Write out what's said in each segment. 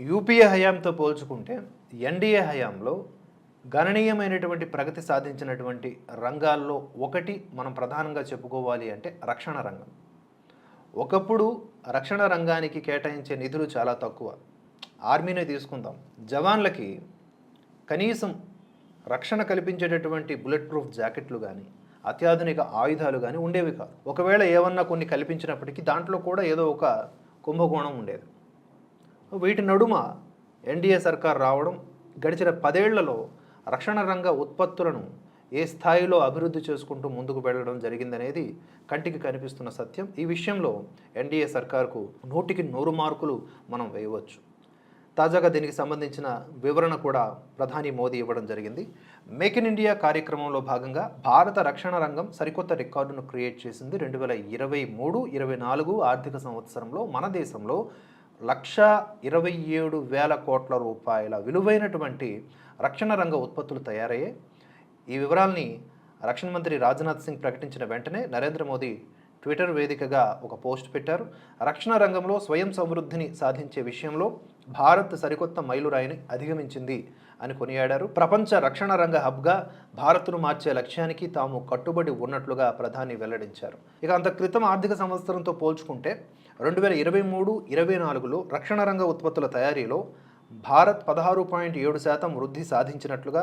UPA హయాంతో పోల్చుకుంటే NDA హయాంలో గణనీయమైనటువంటి ప్రగతి సాధించినటువంటి రంగాల్లో ఒకటి మనం ప్రధానంగా చెప్పుకోవాలి అంటే రక్షణ రంగం. ఒకప్పుడు రక్షణ రంగానికి కేటాయించే నిధులు చాలా తక్కువ. ఆర్మీనే తీసుకుందాం. జవాన్లకి కనీసం రక్షణ కల్పించేటటువంటి బుల్లెట్ ప్రూఫ్ జాకెట్లు కానీ అత్యాధునిక ఆయుధాలు కానీ ఉండేవి కాదు. ఒకవేళ ఏమన్నా కొన్ని కల్పించినప్పటికీ దాంట్లో కూడా ఏదో ఒక కుంభకోణం ఉండేది. వీటి నడుమ ఎన్డీఏ సర్కార్ రావడం గడిచిన పదేళ్ళలో రక్షణ రంగ ఉత్పత్తులను ఏ స్థాయిలో అభివృద్ధి చేసుకుంటూ ముందుకు వెళ్ళడం జరిగిందనేది కంటికి కనిపిస్తున్న సత్యం. ఈ విషయంలో ఎన్డీఏ సర్కార్కు నూటికి నూరు మార్కులు మనం వేయవచ్చు. తాజాగా దీనికి సంబంధించిన వివరణ కూడా ప్రధాని మోదీ ఇవ్వడం జరిగింది. మేక్ ఇన్ ఇండియా కార్యక్రమంలో భాగంగా భారత రక్షణ రంగం సరికొత్త రికార్డును క్రియేట్ చేసింది. రెండు వేల ఇరవై మూడు ఇరవై నాలుగు ఆర్థిక సంవత్సరంలో మన దేశంలో లక్ష ఇరవై ఏడు వేల కోట్ల రూపాయల విలువైనటువంటి రక్షణ రంగ ఉత్పత్తులు తయారయ్యాయి. ఈ వివరాల్ని రక్షణ మంత్రి రాజ్నాథ్ సింగ్ ప్రకటించిన వెంటనే నరేంద్ర మోదీ ట్విట్టర్ వేదికగా ఒక పోస్ట్ పెట్టారు. రక్షణ రంగంలో స్వయం సమృద్ధిని సాధించే విషయంలో భారత్ సరికొత్త మైలురాయిని అధిగమించింది అని కొనియాడారు. ప్రపంచ రక్షణ రంగ హబ్గా భారత్ను మార్చే లక్ష్యానికి తాము కట్టుబడి ఉన్నట్లుగా ప్రధాని వెల్లడించారు. ఇక అంత క్రితం ఆర్థిక సంవత్సరంతో పోల్చుకుంటే రెండు వేల ఇరవై మూడు ఇరవై నాలుగులో రక్షణ రంగ ఉత్పత్తుల తయారీలో భారత్ పదహారు పాయింట్ ఏడు శాతం వృద్ధి సాధించినట్లుగా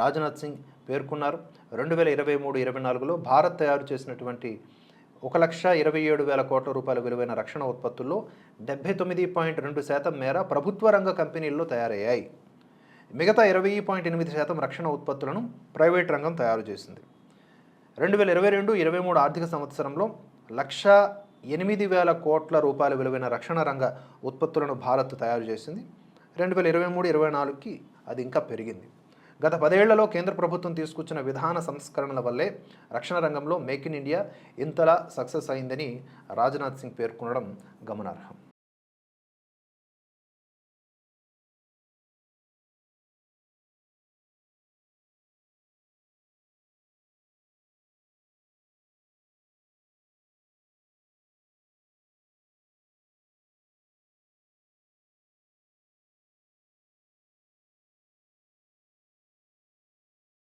రాజ్నాథ్ సింగ్ పేర్కొన్నారు. రెండు వేల ఇరవై మూడు ఇరవై నాలుగులో భారత్ తయారు చేసినటువంటి ఒక లక్ష ఇరవై ఏడు వేల కోట్ల రూపాయల విలువైన రక్షణ ఉత్పత్తుల్లో డెబ్బై తొమ్మిది పాయింట్ రెండు శాతం మేర ప్రభుత్వ రంగ కంపెనీల్లో తయారయ్యాయి. మిగతా ఇరవై పాయింట్ ఎనిమిది శాతం రక్షణ ఉత్పత్తులను ప్రైవేట్ రంగం తయారు చేసింది. రెండు వేల ఇరవై రెండు ఇరవై మూడు ఆర్థిక సంవత్సరంలో లక్ష ఎనిమిది వేల కోట్ల రూపాయల విలువైన రక్షణ రంగ ఉత్పత్తులను భారత్ తయారు చేసింది. రెండు వేల ఇరవై మూడు ఇరవై నాలుగుకి అది ఇంకా పెరిగింది. గత పదేళ్ళలో కేంద్ర ప్రభుత్వం తీసుకొచ్చిన విధాన సంస్కరణల వల్లే రక్షణ రంగంలో మేక్ ఇన్ ఇండియా ఇంతలా సక్సెస్ అయిందని రాజ్నాథ్ సింగ్ పేర్కొనడం గమనార్హం.